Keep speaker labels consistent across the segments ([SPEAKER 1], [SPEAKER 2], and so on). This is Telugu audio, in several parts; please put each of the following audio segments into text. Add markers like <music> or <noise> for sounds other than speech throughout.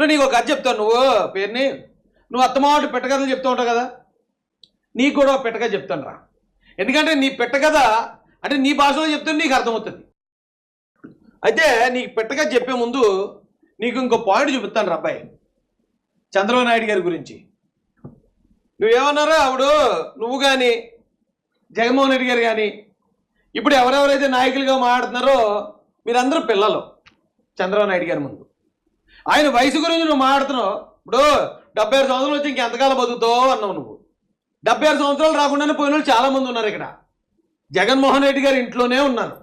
[SPEAKER 1] ఇప్పుడు నీకు ఒక కథ చెప్తాను నువ్వు పేరుని. నువ్వు అత్తమాట పెట్టకథలు చెప్తూ ఉంటావు కదా? నీకు కూడా ఒక పెట్టకథ చెప్తాను రా. ఎందుకంటే నీ పెట్టకథ అంటే నీ భాషలో చెప్తే నీకు అర్థమవుతుంది. అయితే నీకు పెట్టకథ చెప్పే ముందు నీకు ఇంకో పాయింట్ చూపిస్తాను రా అబ్బాయి. చంద్రబాబు నాయుడు గారి గురించి. నువ్వేమన్నారా ఆవిడ? నువ్వు కానీ జగన్మోహన్ రెడ్డి గారు కానీ ఇప్పుడు ఎవరెవరైతే నాయకులుగా మాట్లాడుతున్నారో మీరందరూ పిల్లలు. చంద్రబాబు నాయుడు గారి ముందు. ఆయన వయసు గురించి నువ్వు మాట్లాడుతున్నావు. ఇప్పుడు డెబ్బై ఆరు సంవత్సరాలు వచ్చి ఇంకెంతకాలం బతుకుతావు అన్నావు నువ్వు. డెబ్బై ఆరు సంవత్సరాలు రాకుండానే పోయిన వాళ్ళు చాలా మంది ఉన్నారు ఇక్కడ. జగన్మోహన్ రెడ్డి గారి ఇంట్లోనే ఉన్నారు.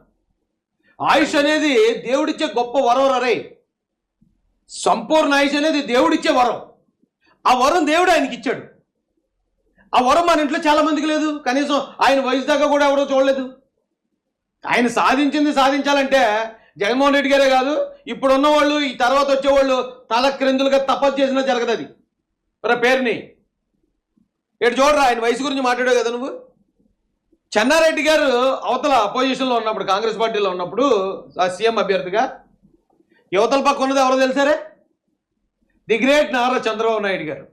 [SPEAKER 1] ఆయుష్ అనేది దేవుడిచ్చే గొప్ప వరం రరే సంపూర్ణ ఆయుష్ అనేది దేవుడిచ్చే వరం. ఆ వరం దేవుడు ఆయనకి ఇచ్చాడు. ఆ వరం మన ఇంట్లో చాలా మందికి లేదు. కనీసం ఆయన వయసు దాకా కూడా ఎవరో చూడలేదు. ఆయన సాధించింది సాధించాలంటే జగన్మోహన్ రెడ్డి గారే కాదు ఇప్పుడున్న వాళ్ళు ఈ తర్వాత వచ్చేవాళ్ళు తల క్రిందులుగా తపస్సు చేసినా జరగదు అది. పేరుని. ఇటు చూడరా ఆయన వయసు గురించి మాట్లాడావు కదా నువ్వు? చెన్నారెడ్డి గారు అవతల అపోజిషన్లో ఉన్నప్పుడు కాంగ్రెస్ పార్టీలో ఉన్నప్పుడు ఆ సీఎం అభ్యర్థిగా యువతల పక్క ఉన్నది ఎవరో తెలుసారే? ది గ్రేట్ నారా చంద్రబాబు నాయుడు గారు.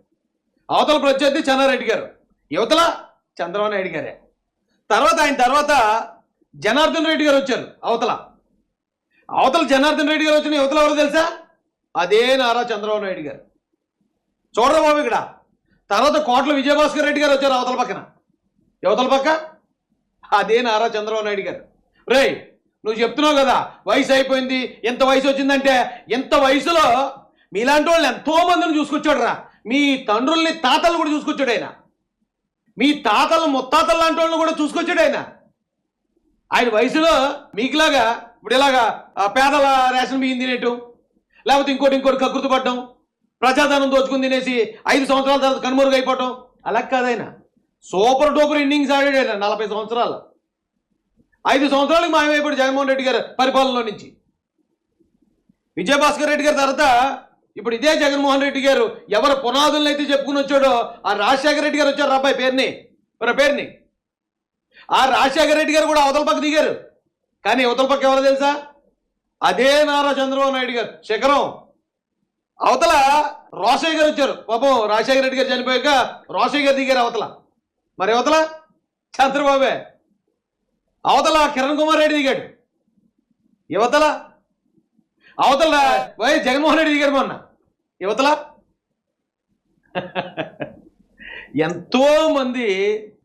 [SPEAKER 1] అవతల ప్రత్యర్థి చెన్నారెడ్డి గారు. యువతల చంద్రబాబు నాయుడు గారే. తర్వాత ఆయన తర్వాత జనార్దన్ రెడ్డి గారు వచ్చారు అవతల. అవతల జనార్దన్ రెడ్డి గారు వచ్చిన యువతలు ఎవరు తెలుసా? అదే నారా చంద్రబాబు నాయుడు గారు. చూడరా బాబు ఇక్కడ. తర్వాత కోట్ల విజయభాస్కర్ రెడ్డి గారు వచ్చారు అవతల పక్కన. యువతల పక్క? అదే నారా చంద్రబాబు నాయుడు గారు. రేయ్ నువ్వు చెప్తున్నావు కదా వయసు అయిపోయింది. ఎంత వయసు వచ్చిందంటే ఎంత వయసులో మీలాంటి వాళ్ళు ఎంతో మందిని చూసుకొచ్చాడు రా మీ తండ్రుల్ని తాతలు కూడా చూసుకొచ్చాడు ఆయన. మీ తాతలు ముత్తాతలు లాంటి వాళ్ళని కూడా చూసుకొచ్చాడు ఆయన. ఆయన వయసులో మీకులాగా ఇప్పుడు ఇలాగా పేదల రేషన్ బియ్యం తినేయటం లేకపోతే ఇంకోటి ఇంకోటి కకృతి పడడం ప్రజాధనం దోచుకుని తినేసి ఐదు సంవత్సరాల తర్వాత కనుమరుగు అయిపోవటం అలా కాదైనా సూపర్ డూపర్ ఇన్నింగ్స్ ఆడాడు ఆయన నలభై సంవత్సరాలు. ఐదు సంవత్సరాలకు మాయమైపోయాడు జగన్మోహన్ రెడ్డి గారు పరిపాలనలో నుంచి. విజయభాస్కర్ రెడ్డి గారి తర్వాత ఇప్పుడు ఇదే జగన్మోహన్ రెడ్డి గారు ఎవరు పునాదులను అయితే చెప్పుకుని వచ్చాడో ఆ రాజశేఖర రెడ్డి గారు వచ్చారు అబ్బాయి పేరుని. మరి పేరుని. ఆ రాజశేఖర రెడ్డి గారు కూడా అవతల పక్క దిగారు. కానీ అవతల పక్క ఎవరో తెలుసా? అదే నారా చంద్రబాబు నాయుడు గారు. శిఖరం అవతల రోషయ్య గారు వచ్చారు. పాపం రాజశేఖర రెడ్డి గారు చనిపోయాక రోషయ్య గారు దిగారు అవతల. మరి అవతల చంద్రబాబే. అవతల కిరణ్ కుమార్ రెడ్డి దిగాడు యువతల అవతల వై జగన్మోహన్ రెడ్డి దిగారు మొన్న. యువతల <laughs> ఎంతో మంది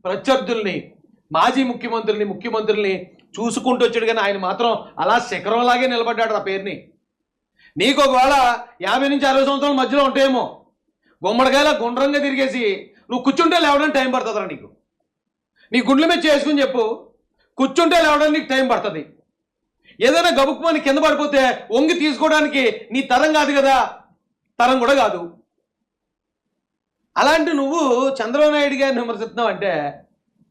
[SPEAKER 1] ప్రత్యర్థుల్ని మాజీ ముఖ్యమంత్రుల్ని ముఖ్యమంత్రుల్ని చూసుకుంటూ వచ్చాడు కానీ ఆయన మాత్రం అలా శిఖరంలాగే నిలబడ్డాడు ఆ పేరుని. నీకు ఒకవేళ యాభై నుంచి అరవై సంవత్సరాల మధ్యలో ఉంటాయేమో గుమ్మడికాయల గుండ్రంగా తిరిగేసి నువ్వు కూర్చుంటే లేవడానికి టైం పడుతుందిరా నీకు. నీ గుండెల మీద చేసుకుని చెప్పు కూర్చుంటే లేవడానికి నీకు టైం పడుతుంది. ఏదైనా గబుక్కుమని కింద పడిపోతే వంగి తీసుకోవడానికి నీ తరం కాదు కదా. తరం కూడా కాదు. అలాంటి నువ్వు చంద్రబాబు నాయుడు గారిని విమర్శిస్తున్నావు అంటే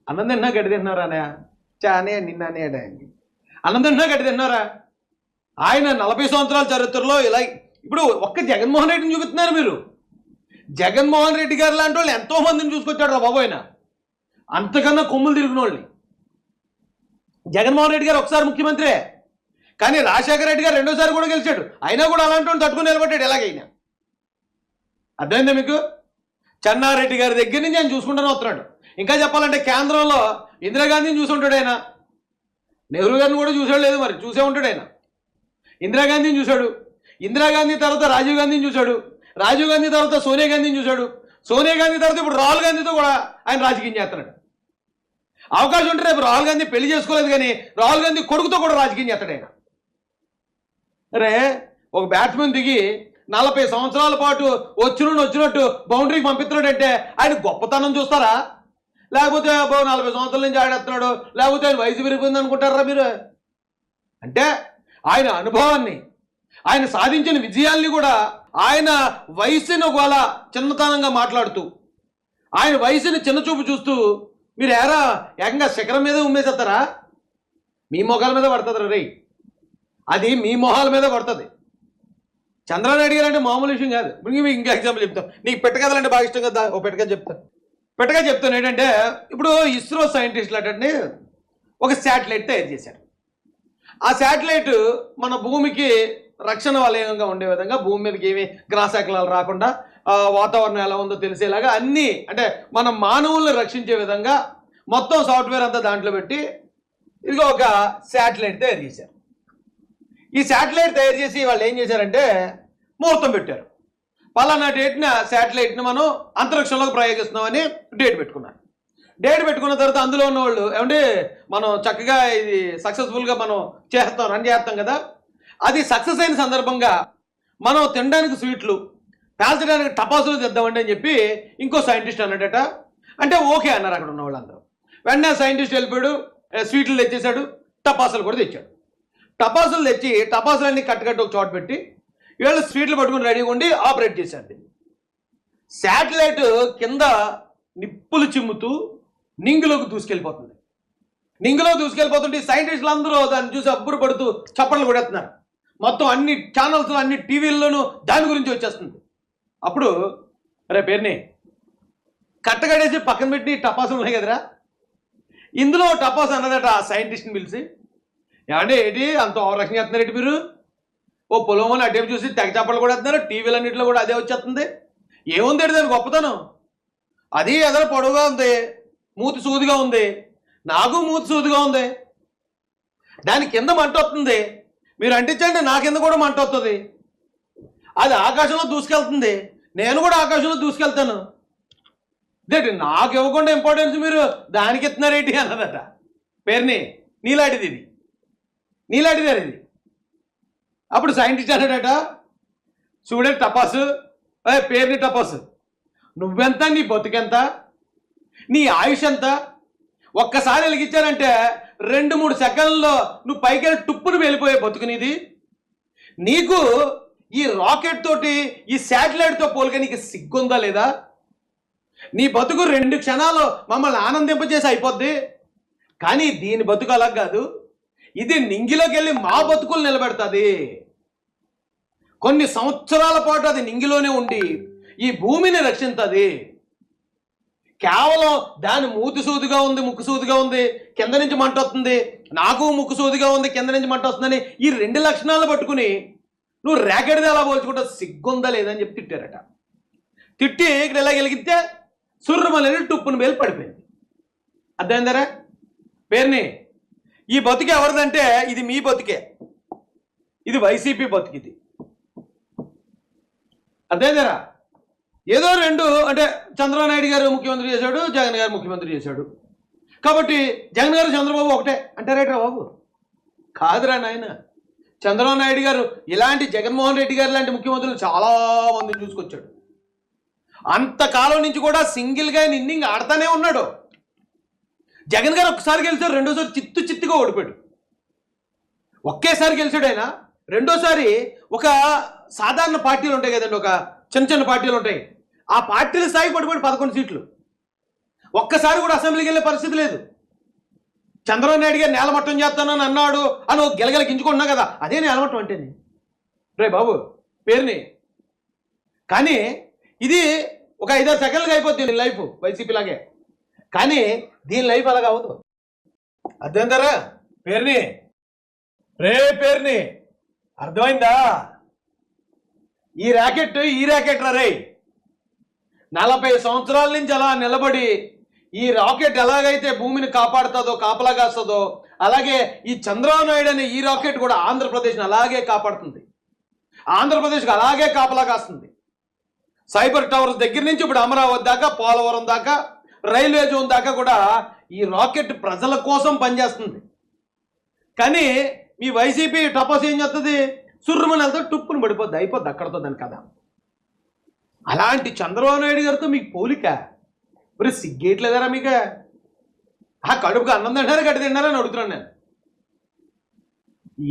[SPEAKER 1] అన్నం తిన్నా చానే నిన్ననే అన్నం తిన్నా గట్టి తిన్నారా ఆయన నలభై సంవత్సరాల చరిత్రలో ఇలా ఇప్పుడు ఒక్క జగన్మోహన్ రెడ్డిని చూపిస్తున్నారు మీరు. జగన్మోహన్ రెడ్డి గారు లాంటి వాళ్ళు ఎంతో మందిని చూసుకొచ్చాడు రా బాబు ఆయన. అంతకన్నా కొమ్ములు తిరిగిన వాళ్ళని. జగన్మోహన్ రెడ్డి గారు ఒకసారి ముఖ్యమంత్రే. కానీ రాజశేఖర రెడ్డి గారు రెండోసారి కూడా గెలిచాడు. అయినా కూడా అలాంటి వాళ్ళు తట్టుకుని నిలబడ్డాడు ఎలాగైనా. అర్థమైందా మీకు? చెన్నారెడ్డి గారి దగ్గర నుంచి ఆయన చూసుకుంటానే వస్తున్నాడు. ఇంకా చెప్పాలంటే కేంద్రంలో ఇందిరాగాంధీని చూసి ఉంటాడు ఆయన. నెహ్రూ గారిని కూడా చూసాడు లేదు మరి చూసే ఉంటాడు ఆయన. ఇందిరాగాంధీని చూశాడు. ఇందిరాగాంధీ తర్వాత రాజీవ్ గాంధీని చూశాడు. రాజీవ్ గాంధీ తర్వాత సోనియా గాంధీని చూశాడు. సోనియా గాంధీ తర్వాత ఇప్పుడు రాహుల్ గాంధీతో కూడా ఆయన రాజకీయం చేస్తున్నాడు. అవకాశం ఉంటే రేపు రాహుల్ గాంధీ పెళ్ళి చేసుకోలేదు కానీ రాహుల్ గాంధీ కొడుకుతో కూడా రాజకీయం చేస్తాడు ఆయన. అరే ఒక బ్యాట్స్మెన్ దిగి నలభై సంవత్సరాల పాటు వచ్చిన వచ్చినట్టు బౌండరీకి పంపిస్తున్నాడంటే ఆయన గొప్పతనం చూస్తారా? లేకపోతే నలభై సంవత్సరాల నుంచి ఆడేస్తున్నాడు లేకపోతే ఆయన వయసు పెరిగిపోయింది అనుకుంటారా మీరు? అంటే ఆయన అనుభవాన్ని ఆయన సాధించిన విజయాల్ని కూడా ఆయన వయసుని ఒకవేళ చిన్నతనంగా మాట్లాడుతూ ఆయన వయసుని చిన్న చూపు చూస్తూ మీరు ఎరా ఏకంగా శిఖరం మీద ఉమ్మేసేస్తారా? మీ మొఖాల మీద పడుతుంది రే అది మీ మొహాల మీద పడుతుంది. చంద్రనాయుడు గారు అంటే మామూలు విషయం కాదు. ఇప్పుడు మీకు ఇంకా ఎగ్జాంపుల్ చెప్తాం. నీకు పెట్టకథలంటే బాగా ఇష్టం కదా ఓ పెట్టక చెప్తాను. పెట్టగా చెప్తాను ఏంటంటే ఇప్పుడు ఇస్రో సైంటిస్టులు అంటే ఒక శాటిలైట్ తయారు చేశారు. ఆ శాటిలైట్ మన భూమికి రక్షణ వలయంగా ఉండే విధంగా భూమి మీదకి ఏమి గ్రాసాకలాలు రాకుండా వాతావరణం ఎలా ఉందో తెలిసేలాగా అన్నీ అంటే మనం మానవుల్ని రక్షించే విధంగా మొత్తం సాఫ్ట్వేర్ అంతా దాంట్లో పెట్టి ఇదిగో ఒక శాటిలైట్ తయారు చేశారు. ఈ శాటిలైట్ తయారు చేసి వాళ్ళు ఏం చేశారంటే ముహూర్తం పెట్టారు. పలానా డేట్న శాటిలైట్ని మనం అంతరిక్షంలోకి ప్రయోగిస్తున్నామని డేట్ పెట్టుకున్నాను డేట్ పెట్టుకున్న తర్వాత అందులో ఉన్న వాళ్ళు ఏమంటే మనం చక్కగా ఇది సక్సెస్ఫుల్గా మనం చేస్తాం రన్ చేస్తాం కదా. అది సక్సెస్ అయిన సందర్భంగా మనం తినడానికి స్వీట్లు పేల్చడానికి టపాసులు తెద్దామండి అని చెప్పి ఇంకో సైంటిస్ట్ అన్నాడట. అంటే ఓకే అన్నారు అక్కడ ఉన్న వాళ్ళందరూ. వెంటనే సైంటిస్ట్ వెళ్ళిపోయాడు స్వీట్లు తెచ్చేశాడు టపాసులు కూడా తెచ్చాడు. టపాసులు తెచ్చి టపాసులన్నీ కట్టుకట్టు ఒక చోట పెట్టి వీళ్ళు స్వీట్లు పట్టుకుని రెడీగా ఉండి ఆపరేట్ చేశారు శాటిలైట్ కింద నిప్పులు చిమ్ముతూ నింగిలోకి దూసుకెళ్ళిపోతుంది. నింగులో దూసుకెళ్ళిపోతుంటే సైంటిస్టులు అందరూ దాన్ని చూసి అబ్బురు పడుతూ చప్పట్లు కొడేస్తున్నారు మొత్తం అన్ని ఛానల్స్ అన్ని టీవీల్లోనూ దాని గురించి వచ్చేస్తుంది. అప్పుడు రే పేరుని కట్టగడేసి పక్కన పెట్టి టపాసులు ఉన్నాయి కదరా? ఇందులో టపాస్ అన్నదట ఆ సైంటిస్ట్ని పిలిచి ఏమంటే ఏంటి అంత ఓవరాక్షన్ చేస్తున్నారేంటి మీరు? ఓ పొలం అటేపు చూసి తెగ చప్పట్లు కూడా వేస్తున్నారు టీవీలన్నింటిలో కూడా అదే వచ్చేస్తుంది. ఏముంది ఏంటి దాని గొప్పతనం? అది ఎదర పొడవుగా ఉంది మూతి సూదిగా ఉంది నాకు మూతి సూదిగా ఉంది. దాని కింద మంట వస్తుంది. మీరు అంటించండి నా కింద కూడా మంట వస్తుంది. అది ఆకాశంలో దూసుకెళ్తుంది. నేను కూడా ఆకాశంలో దూసుకెళ్తాను. దేటి నాకు ఇవ్వకుండా ఇంపార్టెన్స్ మీరు దానికి ఇస్తున్నారేంటి అన్నదట. పేరుని నీలాంటిది ఇది. నీలాంటిదే ఇది అప్పుడు సైంటిస్ట్ అన్నాడట చూడే టపాసు ఏ పేరుని టపాసు. నువ్వెంత నీ బతుకెంత నీ ఆయుష్ ఎంత? ఒక్కసారి వెలిగించానంటే రెండు మూడు సెకండ్లలో నువ్వు పైకి వెళ్ళి టుప్పును వెళ్ళిపోయే బతుకునిది నీకు ఈ రాకెట్ తోటి ఈ శాటిలైట్తో పోలిక నీకు సిగ్గుందా లేదా? నీ బతుకు రెండు క్షణాలు మమ్మల్ని ఆనందింపజేసి అయిపోద్ది. కానీ దీని బతుకు అలా కాదు. ఇది నింగిలోకి వెళ్ళి మా బతుకులు నిలబెడుతుంది. కొన్ని సంవత్సరాల పాటు అది నింగిలోనే ఉండి ఈ భూమిని రక్షించది కేవలం దాని మూతి సూదిగా ఉంది ముక్కు సూదిగా ఉంది కింద నుంచి మంట వస్తుంది. నాకు ముక్కు సూదిగా ఉంది కింద నుంచి మంట వస్తుందని ఈ రెండు లక్షణాలు పట్టుకుని నువ్వు రేకెడిది ఎలా పోల్చుకుంటా సిగ్గుందా లేదని చెప్పి తిట్టారట. తిట్టి ఇక్కడ ఎలా గెలిగితే సుర్రమలని టుప్పును వేలు పడిపోయింది. అర్థమైందరా? పేరుని ఈ బతుకు ఎవరిదంటే ఇది మీ బతుకే. ఇది వైసీపీ బతుకిది. అర్థమైందరా? ఏదో రెండు అంటే చంద్రబాబు నాయుడు గారు ముఖ్యమంత్రి చేశాడు జగన్ గారు ముఖ్యమంత్రి చేశాడు. కాబట్టి జగన్ గారు చంద్రబాబు ఒకటే అంటారేట్రా బాబు? కాదురా నాయన. చంద్రబాబు నాయుడు గారు ఇలాంటి జగన్మోహన్ రెడ్డి గారు లాంటి ముఖ్యమంత్రులు చాలా మందిని చూసుకొచ్చాడు. అంతకాలం నుంచి కూడా సింగిల్గా ఇన్నింగ్ ఆడుతూనే ఉన్నాడు. జగన్ గారు ఒకసారి గెలిచాడు రెండోసారి చిత్తు చిత్తుగా ఓడిపోయాడు. ఒకేసారి గెలిచాడు ఆయన. రెండోసారి ఒక సాధారణ పార్టీలు ఉంటాయి కదండి ఒక చిన్న చిన్న పార్టీలు ఉంటాయి. ఆ పార్టీల స్థాయి పడిపోయి పదకొండు సీట్లు. ఒక్కసారి కూడా అసెంబ్లీకి వెళ్ళే పరిస్థితి లేదు. చంద్రబాబు నాయుడు గారు నేలమట్టం చేస్తానని అన్నాడు అని ఒక గిలగల కదా అదే నేలమట్టం అంటే రే బాబు పేరుని. కానీ ఇది ఒక ఐదారు సెకండ్లుగా అయిపోద్ది లైఫ్ వైసీపీ లాగే. కానీ దీని లైఫ్ అలాగ అవ్వదు అర్థమైందరా పేరుని? రే పేరుని! అర్థమైందా? ఈ ర్యాకెట్ ఈ ర్యాకెట్ రే! నలభై సంవత్సరాల నుంచి అలా నిలబడి ఈ రాకెట్ ఎలాగైతే భూమిని కాపాడుతుందో కాపలా కాస్తుందో అలాగే ఈ చంద్రబాబు నాయుడు అనే ఈ రాకెట్ కూడా ఆంధ్రప్రదేశ్ని అలాగే కాపాడుతుంది. ఆంధ్రప్రదేశ్కి అలాగే కాపలా కాస్తుంది. సైబర్ టవర్స్ దగ్గర నుంచి ఇప్పుడు అమరావతి దాకా పోలవరం దాకా రైల్వే జోన్ దాకా కూడా ఈ రాకెట్ ప్రజల కోసం పనిచేస్తుంది. కానీ మీ వైసీపీ టపాస్ ఏం చేస్తుంది సుర్రుమని వెళ్తే టుప్పుని పడిపోద్ది అయిపోద్ది అక్కడతో దాని కదా అలాంటి చంద్రబాబు నాయుడు గారితో మీకు పోలిక? మరి సిగ్గేయట్లేదారా మీకు? ఆ కడుపుకి అన్నం తింటారా గడ్డి తింటారా అని అడుగుతున్నాను నేను.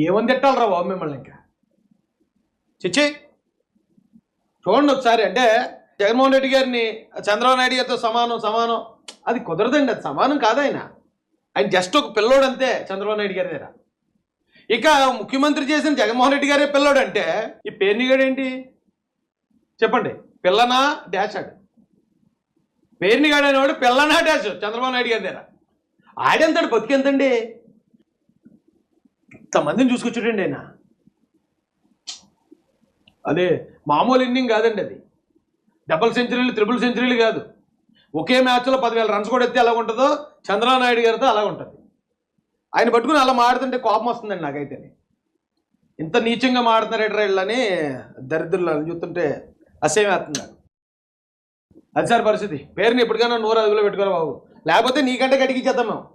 [SPEAKER 1] ఏమని తిట్టాలరా బాబు మిమ్మల్ని ఇంకా? చిచ్చి చూడండి ఒకసారి అంటే జగన్మోహన్ రెడ్డి గారిని చంద్రబాబు నాయుడు గారితో సమానం సమానం. అది కుదరదండి అది సమానం కాదు ఆయన. ఆయన జస్ట్ ఒక పిల్లోడు అంతే చంద్రబాబు నాయుడు గారి దగ్గర. ఇక ముఖ్యమంత్రి చేసిన జగన్మోహన్ రెడ్డి గారే పిల్లోడు అంటే ఈ పేరునిగాడు ఏంటి? చెప్పండి. పిల్లనా? డాష్ ఆడు పేరునిగాడు అనేవాడు పిల్లనా డాష్ చంద్రబాబు నాయుడు గారి దగ్గర. ఆడెంతాడు బతికెంతండి? ఇంతమందిని చూసుకొచ్చుడండి ఆయన? అదే మామూలు ఇన్నింగ్ కాదండి అది. డబుల్ సెంచరీలు త్రిబుల్ సెంచరీలు కాదు. ఒకే మ్యాచ్లో పదివేల రన్స్ కూడా ఎత్తే ఎలా ఉంటుందో చంద్రబాబు గారితో అలా ఉంటుంది ఆయన పట్టుకుని అలా మాడుతుంటే కోపం వస్తుందండి నాకైతే. ఇంత నీచంగా మాడుతున్నారు ఎట్రా వీళ్ళని దరిద్రులు చూస్తుంటే అసహ్యం నాకు. అది సార్ పరిస్థితి. పేరుని ఎప్పటికైనా నూరు అదుపులో పెట్టుకోరా బాబు. లేకపోతే నీకంటే గడికిచ్చేద్దాం మేము.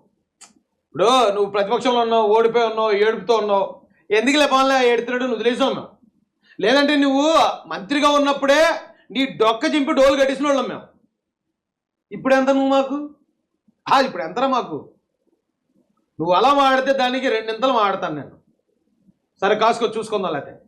[SPEAKER 1] ఇప్పుడు నువ్వు ప్రతిపక్షంలో ఉన్నావు ఓడిపోయి ఉన్నావు ఏడుపుతో ఉన్నావు. ఎందుకు లేపాలే ఏడుతున్నాడు నువ్వు తెలిసావు మేము. లేదంటే నువ్వు మంత్రిగా ఉన్నప్పుడే నీ డొక్క చింపి డోలు కట్టించిన వాళ్ళం మేము. ఇప్పుడు ఎంత నువ్వు మాకు? ఆ, ఇప్పుడు ఎంతరా మాకు? నువ్వు అలా మాడితే దానికి రెండింతలు మాడతాను నేను. సరే కాసుకో చూసుకుందాం లేకపోతే